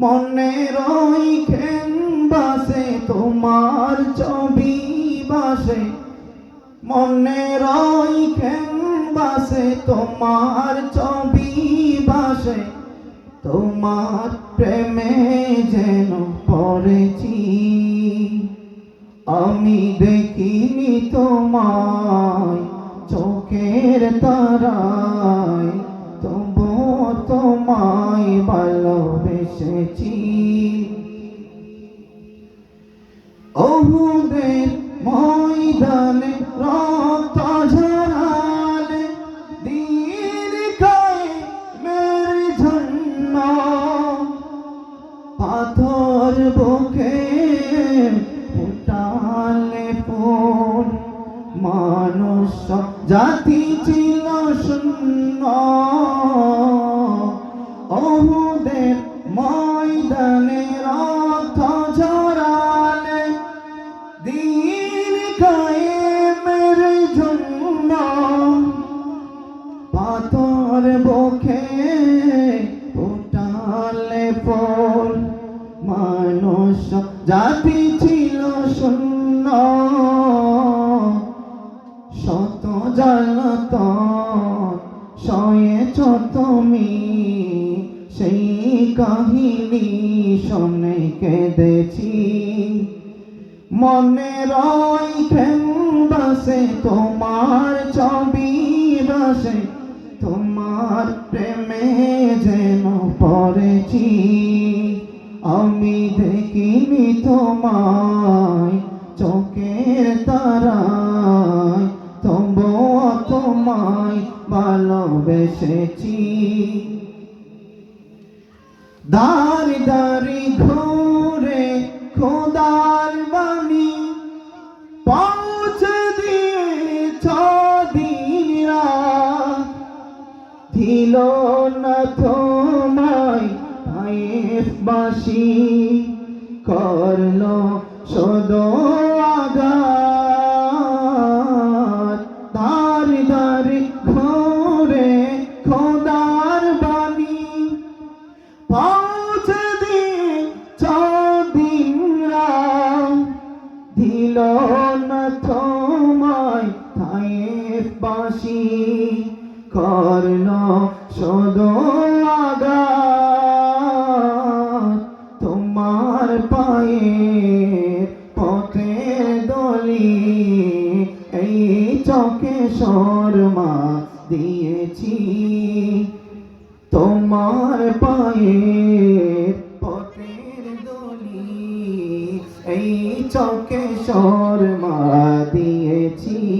মনের ওই বাসে, তোমার ছবি বাসে। মনের ওই বাসে, তোমার ছবি বাসে। তোমার প্রেমে যেন পড়েছি, আমি দেখিনি তোমায়, চোখের তারায় অহুদের ময়দানে রক্ত ঝরালে দিন খায় মের জন্য। পাথর বুকে ফুটালে ফুল মানুষ জাতি দিন কায়েমের জন্য পাথর বুকে উঠালে ফুল মানুষ জাতি ছিল শূন্য। শত জানত সয়েছ তুমি, সেই কাহিনী শুনে কেঁদেছি। মনে রই বাসে, তোমার ছবি বাসে, তোমার প্রেমে যেন পড়েছি। আমি দেখিনি তোমায় চোখের তারায় তবু তোমায় ভালোবেসেছি। দারি দারি ঘুরে খোদার দিল না তোমায় বাসি করল সদো আঘাত। দারি ঘুরে খোদার বাণী। পৌঁছে দিয়ে রাত দিল না তোমায় বাসি করল আঘাত তোমার পায়ের পথের দলি, এই চকে শর্মা দিয়েছি। তোমার পায়ের পথের দলি, এই চকে শর্মা দিয়েছি।